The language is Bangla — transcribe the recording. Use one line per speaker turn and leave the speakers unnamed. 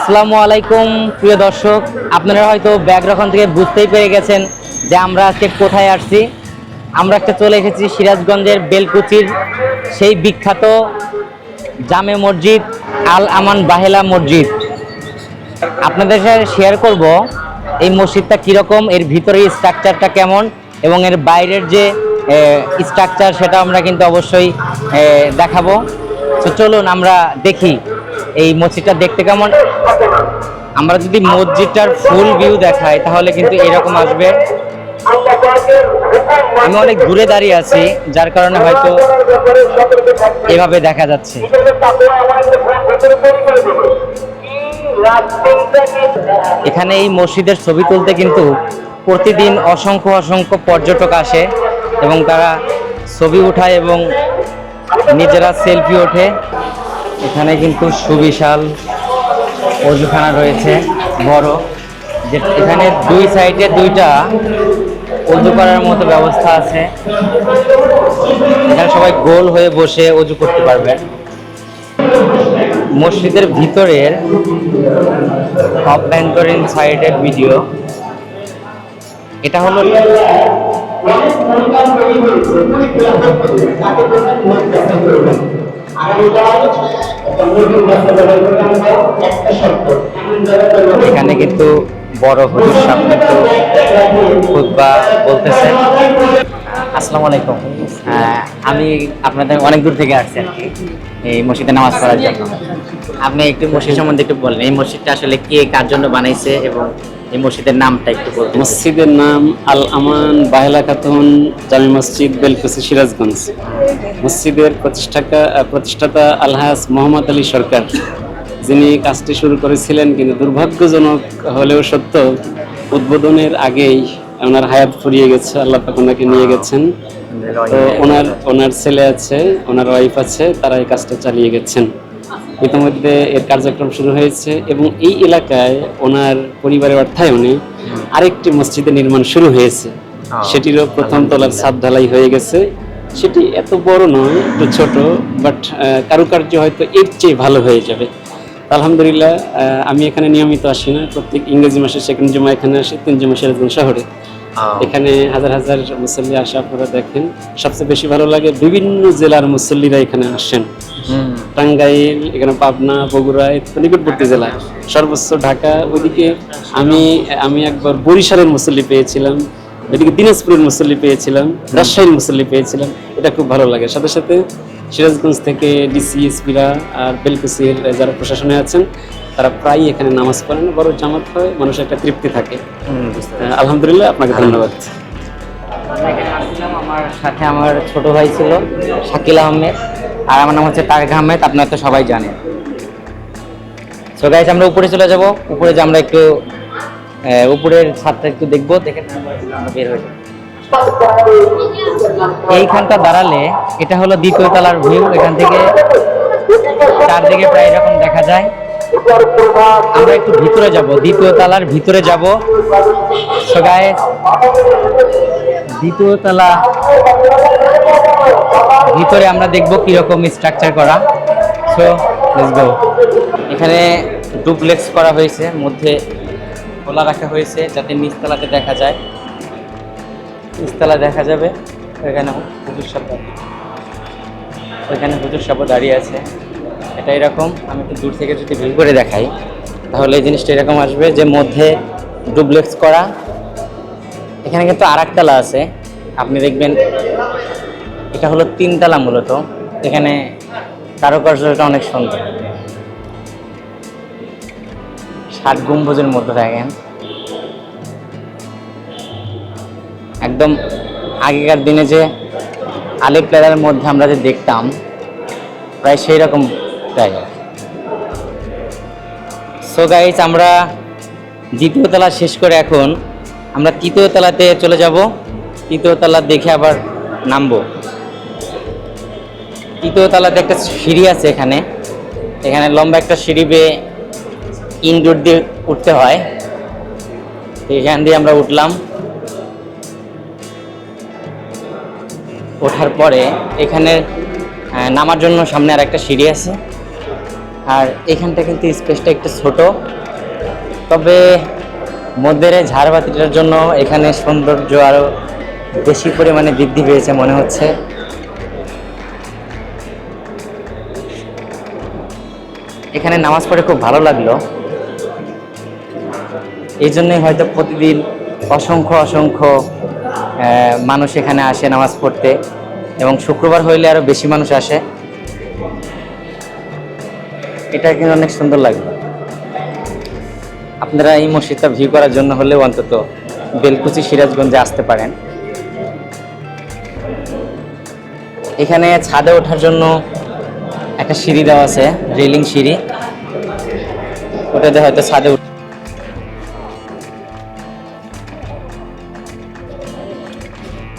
আসসালামু আলাইকুম, প্রিয় দর্শক। আপনারা হয়তো ব্যাকগ্রাউন্ড থেকে বুঝতেই পেরে গেছেন যে আমরা আজকে কোথায় আসছি। আমরা একটা চলে এসেছি সিরাজগঞ্জের বেলকুচির সেই বিখ্যাত জামে মসজিদ আল আমান বাহেলা মসজিদ। আপনাদের সাথে শেয়ার করব এই মসজিদটা কীরকম, এর ভিতরের স্ট্রাকচারটা কেমন, এবং এর বাইরের যে স্ট্রাকচার সেটা আমরা কিন্তু অবশ্যই দেখাবো। তো চলুন আমরা দেখি এই মসজিদটা দেখতে কেমন। আমরা যদি মসজিদটার ফুল ভিউ দেখাই, তাহলে কিন্তু এরকম আসবে। আমি অনেক দূরে দাঁড়িয়ে আছি, যার কারণে হয়তো এভাবে দেখা যাচ্ছে। এখানে এই মসজিদের ছবি তুলতে কিন্তু প্রতিদিন অসংখ্য অসংখ্য পর্যটক আসে এবং তারা ছবি উঠায় এবং নিজেরা সেলফি ওঠে। এখানে কিন্তু সুবিশাল অজুখানা রয়েছে, বড়, যে এখানে দুই সাইডে দুইটা অজু করার মতো ব্যবস্থা আছে। এখানে সবাই গোল হয়ে বসে অজু করতে পারবে মসজিদের ভিতরের অভ্যন্তরীণ সাইডের ভিডিও এটা হলো এখানে কিন্তু বড় হুজুর সাহেব কিন্তু খুতবা বলতেছেন। আসসালামু আলাইকুম। আমি আপনাদের অনেক দূর থেকে আসছি এই মসজিদে নামাজ পড়ার জন্য। আপনি একটু মসজিদ সম্বন্ধে একটু বলেন, এই মসজিদটা আসলে কে কার জন্য বানাইছে এবং এই মসজিদের নামটা একটু বলবেন
মসজিদের নাম আল আমান বাহেলা খাতুন জামি মসজিদ বেলকুসি সিরাজগঞ্জ। মসজিদের প্রতিষ্ঠাতা প্রতিষ্ঠাতা আলহাজ মোহাম্মদ আলী সরকার। যিনি কাজটি শুরু করেছিলেন কিন্তু দুর্ভাগ্যজনক হলেও সত্য, উদ্বোধনের আগেই ওনার হায়াত ফুরিয়ে গেছে, আল্লাহ পাক ওনাকে নিয়ে গেছেন। তো ওনার ওনার ছেলে আছে, ওনার ওয়াইফ আছে, তারা এই কাজটা চালিয়ে গেছেন। ইতিমধ্যে এর কার্যক্রম শুরু হয়েছে এবং এই এলাকায় ওনার পরিবারের অর্থায়নে আরেকটি মসজিদের নির্মাণ শুরু হয়েছে। সেটিরও প্রথম তলার ছাদ ঢালাই হয়ে গেছে। সেটি এত বড় নয় একটু ছোট বাট কারুকার্য হয়তো এর চেয়ে ভালো হয়ে যাবে। আলহামদুলিল্লাহ আমি এখানে নিয়মিত আসি না। প্রত্যেক ইংরেজি মাসে সেকেন্ড জমা এখানে আসি তিন জমা সিরাজগঞ্জ শহরে। এখানে হাজার হাজার মুসল্লি আসে আপনারা দেখেন। সবচেয়ে বেশি ভালো লাগে বিভিন্ন জেলার মুসল্লিরা এখানে আসেন। টাঙ্গাইল এখানে পাবনা বগুড়া নিকটবর্তী জেলা। সর্বোচ্চ ঢাকা ওইদিকে আমি আমি একবার বরিশালের মুসল্লি পেয়েছিলাম এদিকে দিনাজপুরের মুসল্লি পেয়েছিলাম রাজশাহীর মুসল্লি পেয়েছিলাম। এটা খুব ভালো লাগে। সাথে সাথে সিরাজগঞ্জ থেকে ডিসি এসপিরা আর বেলকুসির যারা প্রশাসনে আছেন তারা প্রায়ই এখানে নামাজ পড়েন বড় জামাত হয় মানুষের একটা তৃপ্তি থাকে। আলহামদুলিল্লাহ আপনাকে ধন্যবাদ।
আমার সাথে আমার ছোট ভাই ছিল শাকিল আহমেদ। আর আমার নাম হচ্ছে তারেক আহমেদ আপনারা তো সবাই জানেন। সো গাইস আমরা উপরে চলে যাব। উপরে যে আমরা একটু আহ, উপরের ছাদটা একটু দেখব দেখে আমরা বের হয়ে যাব। এইখানটা দাঁড়ালে এটা হলো দ্বিতীয় তলার ভিউ এখান থেকে চারদিকে প্রায় এরকম দেখা যায়। আমরা একটু ভিতরে যাব, দ্বিতীয় তলার ভিতরে যাব। সো গাইস দ্বিতীয় তলা ভিতরে আমরা দেখব কীরকম স্ট্রাকচার করা। সো লেটস গো এখানে ডুপ্লেক্স করা হয়েছে, মধ্যে খোলা রাখা হয়েছে, যাতে নিচতলাতে দেখা যায়। নিচতলা দেখা যাবে, এখানে হুজুর সাহেব ওইখানে হুজুর সাহেব দাঁড়িয়ে আছে। এটা এরকম, আমি একটু দূর থেকে যদি ভিউ করে দেখাই, তাহলে এই জিনিসটা এরকম আসবে যে মধ্যে ডুপ্লেক্স করা, এখানে কিন্তু আর একতলা আছে। আপনি দেখবেন এটা হলো তিনতলা মূলত। এখানে কারুকার্যটা অনেক সুন্দর। ষাট গম্বুজের মধ্যে দেখেন। একদম আগেকার দিনে যে আলিপ প্লেয়ারের মধ্যে আমরা যে দেখতাম, প্রায় সেই রকম জায়গা সো গাইজ আমরা দ্বিতীয় তলা শেষ করে এখন আমরা তৃতীয় তলাতে চলে যাব। তৃতীয় তলা দেখে আবার নামবো। তৃতীয় তলাতে একটা সিঁড়ি আছে এখানে। এখানে লম্বা একটা সিঁড়ি বেয়ে ইনডোর দিয়ে উঠতে হয়। এখান দিয়ে আমরা উঠলাম। ওঠার পরে এখানে নামার জন্য সামনে আর একটা সিঁড়ি আছে। আর এখানটা কিন্তু স্পেসটা একটু ছোট। তবে মধ্যের ঝাড়বাতিটার জন্য এখানে সৌন্দর্য আরও বেশি পরিমাণে বৃদ্ধি পেয়েছে মনে হচ্ছে। এখানে নামাজ পড়ে খুব ভালো লাগল। এই জন্যই হয়তো প্রতিদিন অসংখ্য অসংখ্য মানুষ এখানে আসে নামাজ পড়তে এবং শুক্রবার হইলে আরও বেশি মানুষ আসে। এটা কিন্তু অনেক সুন্দর লাগবে আপনারা এই মসজিদটা ভিউ করার জন্য হলে অন্তত বেলকুচি সিরাজগঞ্জে আসতে পারেন। এখানে ছাদে ওঠার জন্য একটা সিঁড়ি দেওয়া আছে, রেলিং সিঁড়ি। ওটাতে হয়তো ছাদে